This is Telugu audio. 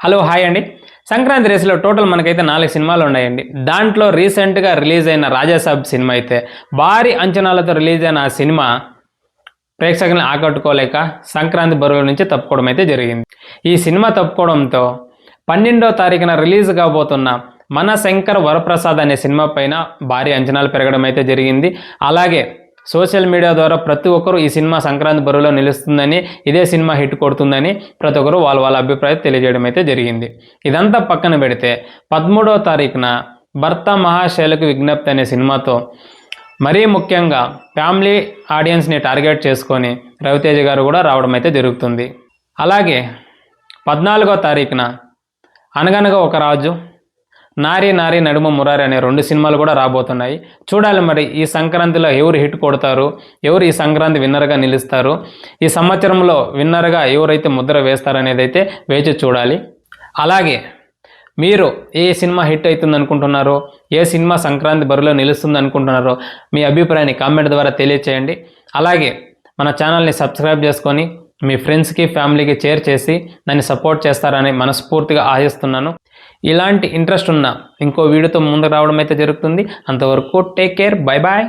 హలో హాయ్ అండి. సంక్రాంతి రేసులో టోటల్ మనకైతే నాలుగు సినిమాలు ఉన్నాయండి. దాంట్లో రీసెంట్గా రిలీజ్ అయిన రాజాసాబ్ సినిమా అయితే భారీ అంచనాలతో రిలీజ్ అయిన ఆ సినిమా ప్రేక్షకులను ఆకట్టుకోలేక సంక్రాంతి బరువుల నుంచి తప్పుకోవడం అయితే జరిగింది. ఈ సినిమా తప్పుకోవడంతో పన్నెండో తారీఖున రిలీజ్ కాబోతున్న మన శంకర్ వరప్రసాద్ అనే సినిమా పైన భారీ అంచనాలు పెరగడం అయితే జరిగింది. అలాగే సోషల్ మీడియా ద్వారా ప్రతి ఒక్కరూ ఈ సినిమా సంక్రాంతి బరువులో నిలుస్తుందని ఇదే సినిమా హిట్ కొడుతుందని ప్రతి ఒక్కరు వాళ్ళ వాళ్ళ అభిప్రాయం తెలియజేయడం అయితే జరిగింది. ఇదంతా పక్కన పెడితే పదమూడవ తారీఖున భర్త మహాశైలకు విజ్ఞప్తి అనే సినిమాతో మరీ ముఖ్యంగా ఫ్యామిలీ ఆడియన్స్ని టార్గెట్ చేసుకొని రవితేజ గారు కూడా రావడం అయితే జరుగుతుంది. అలాగే పద్నాలుగో తారీఖున అనగనగా ఒక రాజు నారి నారి నడుమ మురారి అనే రెండు సినిమాలు కూడా రాబోతున్నాయి. చూడాలి మరి ఈ సంక్రాంతిలో ఎవరు హిట్ కొడతారు ఎవరు ఈ సంక్రాంతి విన్నర్గా నిలుస్తారు ఈ సంవత్సరంలో విన్నర్గా ఎవరైతే ముద్ర వేస్తారనేది అయితే వేచి చూడాలి. అలాగే మీరు ఏ సినిమా హిట్ అవుతుంది అనుకుంటున్నారో ఏ సినిమా సంక్రాంతి బరిలో నిలుస్తుంది అనుకుంటున్నారో మీ అభిప్రాయాన్ని కామెంట్ ద్వారా తెలియచేయండి. అలాగే మన ఛానల్ని సబ్స్క్రైబ్ చేసుకొని మీ ఫ్రెండ్స్కి ఫ్యామిలీకి షేర్ చేసి నన్ను సపోర్ట్ చేస్తారని మనస్ఫూర్తిగా ఆశిస్తున్నాను. ఇలాంటి ఇంట్రెస్ట్ ఉన్న ఇంకో వీడియోతో ముందుకు రావడం అయితే జరుగుతుంది. అంతవరకు టేక్ కేర్ బై బాయ్